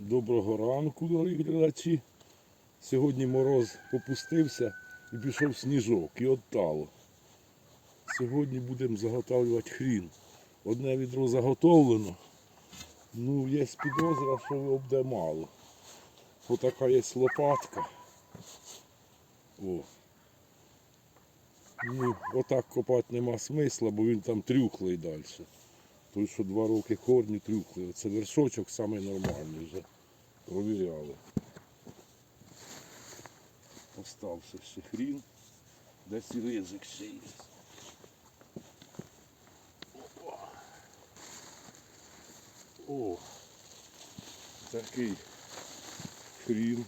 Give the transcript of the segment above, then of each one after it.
Доброго ранку, дорогі глядачі. Сьогодні мороз попустився і пішов сніжок і оттало. Сьогодні будемо заготовлювати хрін. Одне відро заготовлено. Ну, є підозра, що його буде мало. Отака є лопатка. О. Ну, отак копати нема смисла, бо він там трюхлий далі. Той, що два роки корні трюхли. Це вершочок самий нормальний вже. Провіряли. Остався ще хрін. Десь і ризик ще є. Опа. О, такий хрін.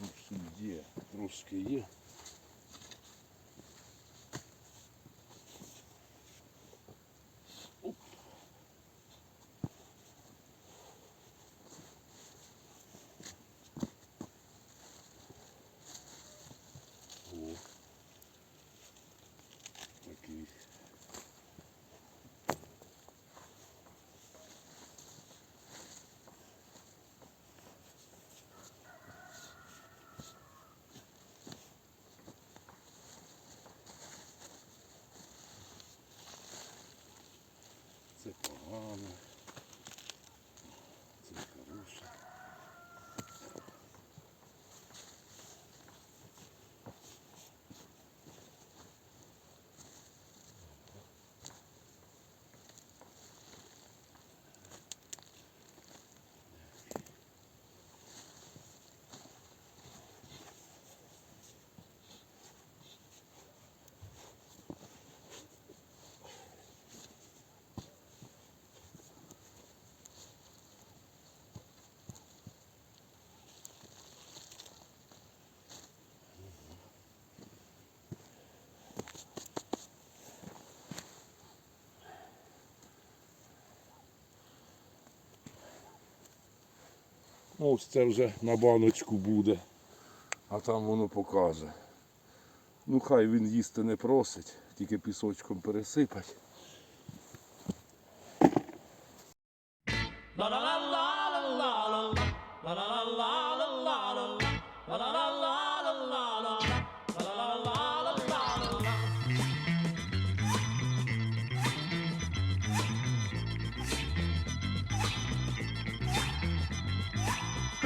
Ну, що трошки є. Оп. О. Такий. Це погано. Це хороше. Ну, ось це вже на баночку буде, а там воно покаже. Ну хай він їсти не просить, тільки пісочком пересипать.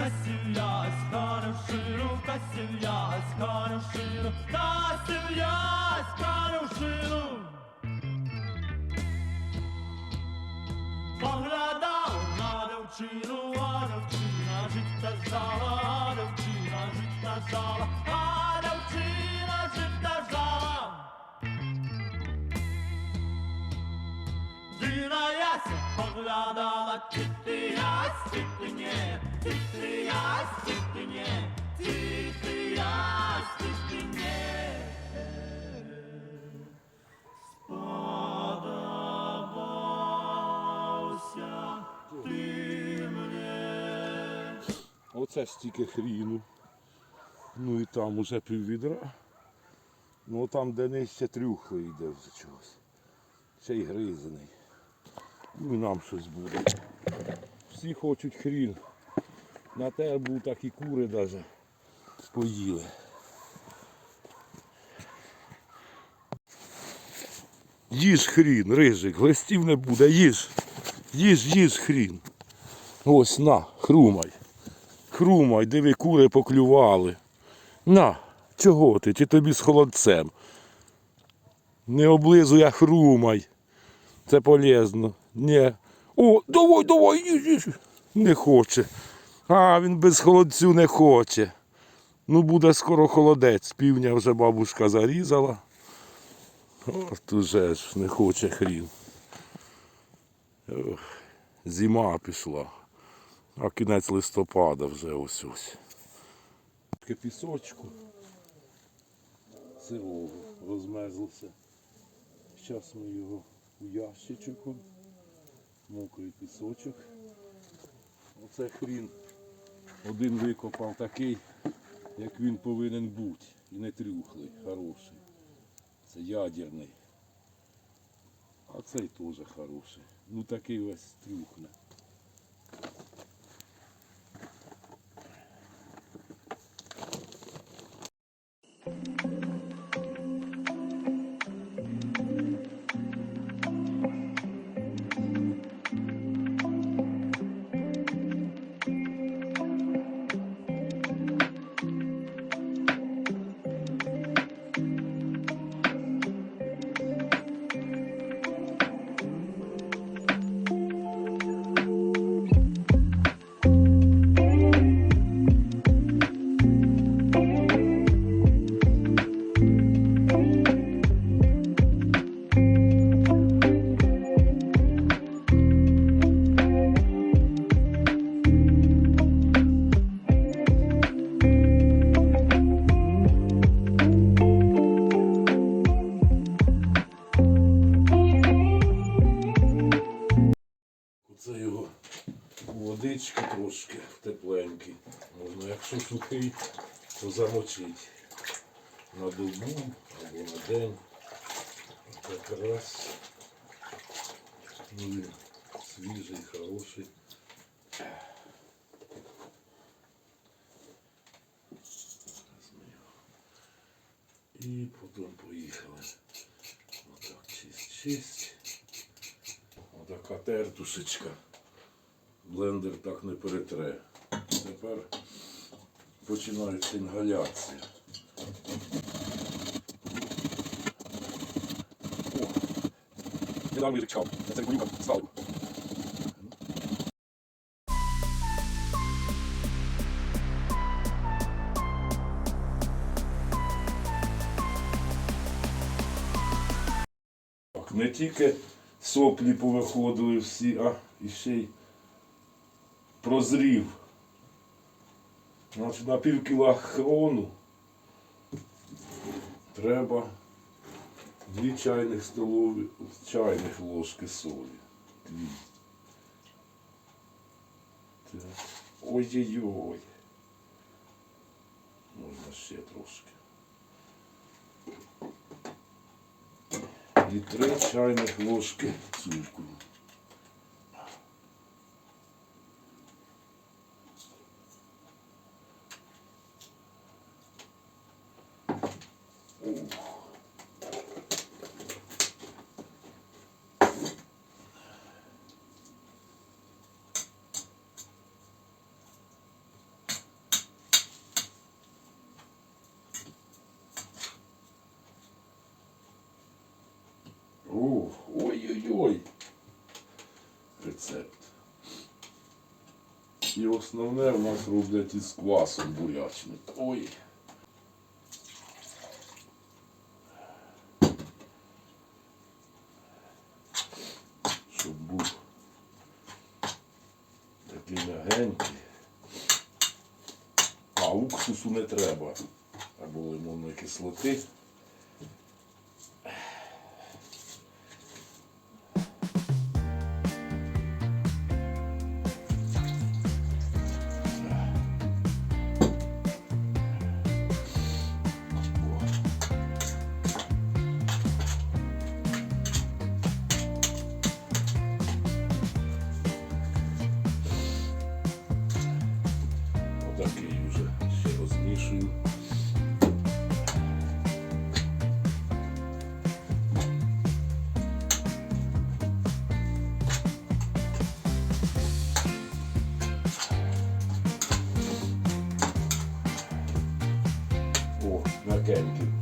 Касім'я з канушину, Касім'я з канушину. Поглядав на дівчину, а девчина життя жала, а девчина життя жала, а поглядала, чи ти ясь, чи ти ні, чи ти ясь, чи ти ні, чи ти ясь, чи ти ні. Сподобався ти мені. Оце стільки хріну. Ну і там уже піввідра. Ну там, де нижче трюхли йде вже чогось. Ще й гризаний. Ну і нам щось буде. Всі хочуть хрін. На те був так і кури навіть поїли. Їж хрін, рижик, листів не буде, їж. Їж, їж хрін. Ось на, хрумай. Хрумай, диви, кури поклювали. На, чого ти? Чи тобі з холодцем? Не облизуй, а хрумай. Це полезно. Ні. О, давай, давай, їж, їж. Не хоче. А, він без холодцю не хоче. Ну, буде скоро холодець. Півня вже бабушка зарізала. От уже ж не хоче хрін. Ох, зима пішла. А кінець листопада вже ось ось. Пісочку. Сирого розмерзлося. Зараз ми його у ящичок. Мокрий пісочок. Оце хрін. Один викопав такий, як він повинен бути. І не трюхлий, хороший. Це ядерний. А цей теж хороший. Ну такий ось стрюхне. Водички трошки тепленькі. Можна, якщо сухий, то замочити на добу або на день. Так раз. Ну, свіжий, хороший. І потім поїхали. Отак чисть, чисть. Отака тертушечка. Блендер так не перетре. Тепер починається інгаляція. О! Недавно чав. Я це колюка ставлю. Не тільки соплі повиходили всі, а і ще й прозрів. Значить, на пів кіла треба дві чайних столові чайних ложки солі. Дві. Ой-ой-ой. Можна ще трошки. І три чайних ложки цукру. Рецепт. І основне в нас роблять із квасом бурячним. Ой. Щоб був такий мягенький. А уксусу не треба. Або лимонної кислоти. О, м'якенький. А,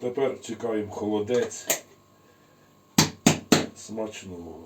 тепер чекаємо холодець смачного.